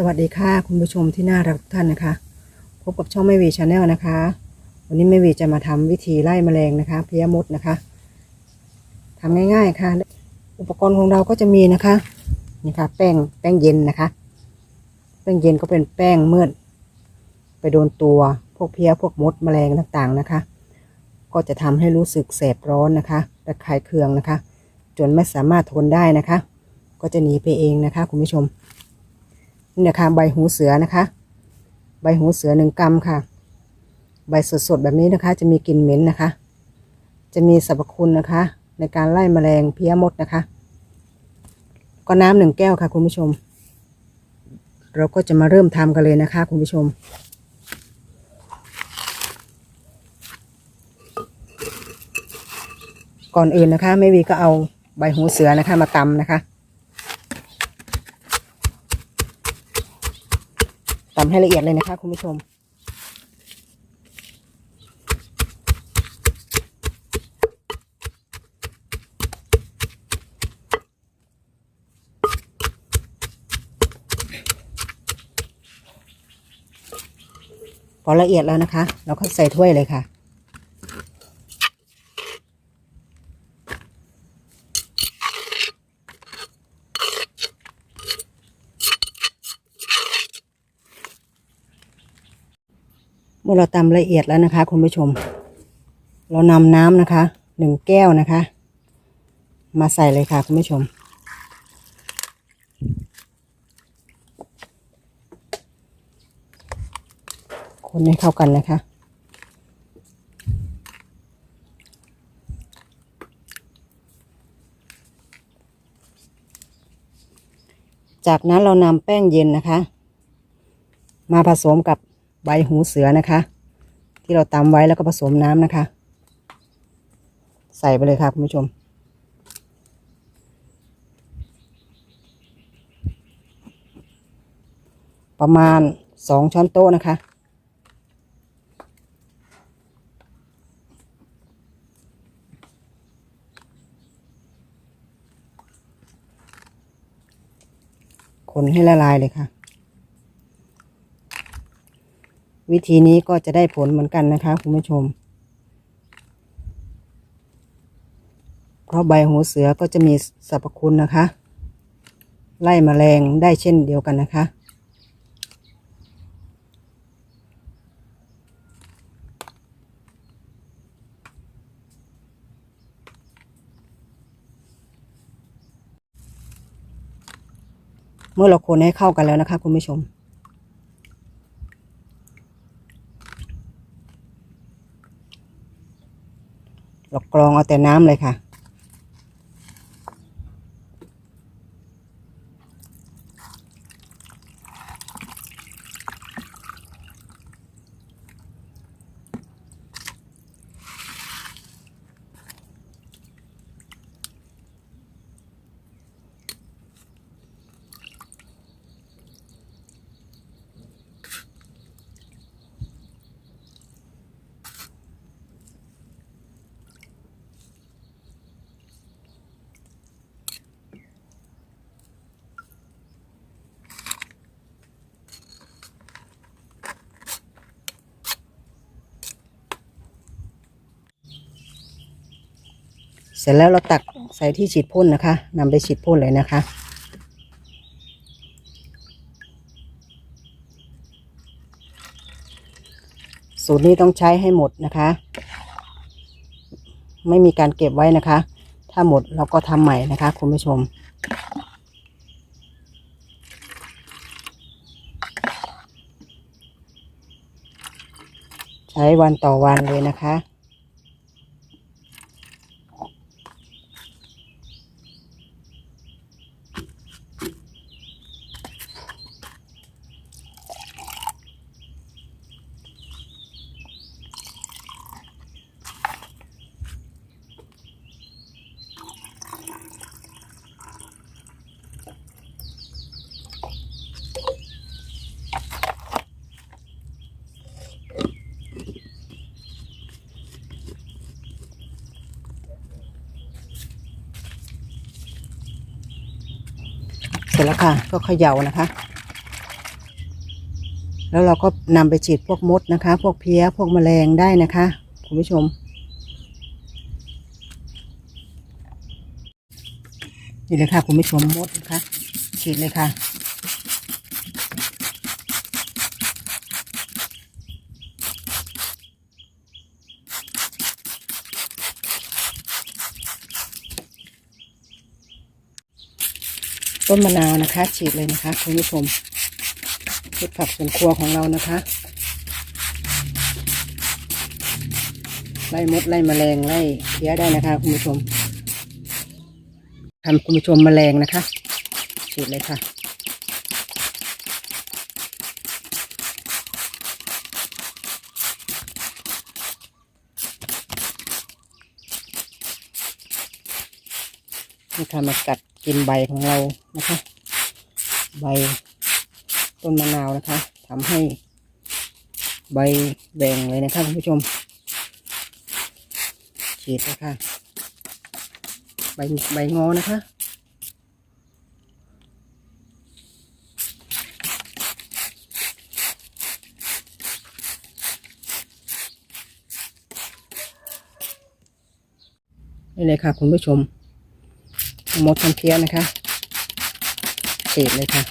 สวัสดีค่ะ คุณผู้ชมที่น่ารักทุกท่านนะคะ พบกับช่องแม่วีชาแนลนะคะ วันนี้แม่วีจะมาทำวิธีไล่แมลงนะคะเพลี้ยมดนะคะทำง่ายๆค่ะ อุปกรณ์ของเราก็จะมีนะคะนี่ค่ะแป้งแป้งเย็นนะคะ แป้งเย็นก็เป็นแป้งเมื่อไปโดนตัวพวกเพี้ยพวกมดแมลงต่างๆนะคะ ก็จะทำให้รู้สึกแสบร้อนนะคะระคายเคืองนะคะ จนไม่สามารถทนได้นะคะ ก็จะหนีไปเองนะคะ คุณผู้ชม นี่นะคะใบหูเสือนะคะ ใบหูเสือหนึ่งกรัมค่ะ ใบสดๆแบบนี้นะคะ จะมีกลิ่นเหม็นนะคะ จะมีสรรพคุณนะคะ ในการไล่แมลงเพี้ยมดนะคะ ก็น้ำหนึ่งแก้วค่ะคุณผู้ชม เราก็จะมาเริ่มทำกันเลยนะคะ คุณผู้ชมก่อนอื่นนะคะแม่วีก็เอาใบหูเสือนะคะ มาตำนะคะ ตำให้ละเอียดเลยนะคะคุณผู้ชม พอละเอียดแล้วนะคะ เราก็ใส่ถ้วยเลยค่ะ เมื่อเราตำละเอียดแล้วนะคะ คุณผู้ชม เรานำน้ำนะคะหนึ่งแก้วนะคะ มาใส่เลยค่ะคุณผู้ชม คนให้เข้ากันนะคะจากนั้นเรานำแป้งเย็นนะคะ มาผสมกับ ใบหูเสือนะคะ ที่เราตำไว้แล้วก็ผสมน้ำนะคะ ใส่ไปเลยค่ะคุณผู้ชม ประมาณสองช้อนโต๊ะนะคะคนให้ละลายเลยค่ะ วิธีนี้ก็จะได้ผลเหมือนกันนะคะคุณผู้ชม เพราะใบหูเสือก็จะมีสรรพคุณนะคะ ไล่มแมลงได้เช่นเดียวกันนะคะ เมื่อเราคนให้เข้ากันแล้วนะคะคุณผู้ชม เรากรองเอาแต่น้ำเลยค่ะ ร็จแล้วเราตักใส่ที่ฉีดพ่นนะคะนำไปฉีดพ่นเลยนะคะ สูตรนี้ต้องใช้ให้หมดนะคะ ไม่มีการเก็บไว้นะคะ ถ้าหมดเราก็ทำใหม่นะคะคุณผู้ชมใช้วันต่อวันเลยนะคะ สร็จแล้วค่ะ ก็เขย่านะคะ แล้วเราก็นำไปฉีดพวกมดนะคะ พวกเพี้ย พวกแมลงได้นะคะ คุณผู้ชม นี่เลยค่ะคุณผู้ชมมดนะคะ ฉีดเลยค่ะ ต้นมะนาวนะคะ ฉีดเลยนะคะคุณผู้ชมพืชผักสวนครัวของเรานะคะไล่มดไล่แมลงไล่เพี้ยได้นะคะคุณผู้ชมทำคุณผู้ชมแมลงนะคะฉีดเลยค่ะนี่ค่ะมากัด กินใบของเรานะคะ ใบต้นมะนาวนะคะทำให้ใบแบ่งเลยนะคะคุณผู้ชม ฉีดเลยค่ะใบใบงอนะคะนี่เลยค่ะคุณผู้ชม หมดทำเพี้ยนะคะฉีดเลยค่ะ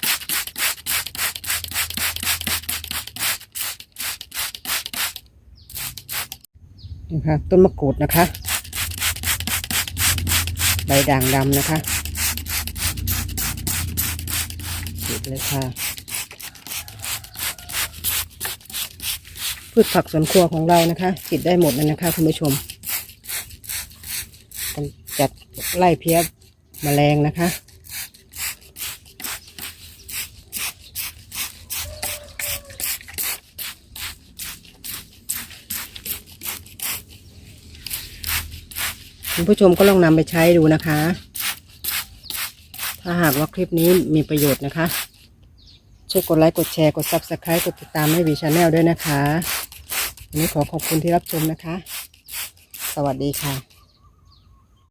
นี่ค่ะ ต้นมะกรูดนะคะ ใบด่างดำนะคะฉีดเลยค่ะ พืชผักสวนครัวของเรานะคะฉีดได้หมดเลยนะคะคุณผู้ชมจัดไล่เพี้ย แมลงนะคะ คุณผู้ชมก็ลองนำไปใช้ดูนะคะ ถ้าหากว่าคลิปนี้มีประโยชน์นะคะ ช่วยกดไลค์ กดแชร์ กด Subscribe กดติดตามให้วีชาแนลด้วยนะคะวันนี้ขอขอบคุณที่รับชมนะคะ สวัสดีค่ะ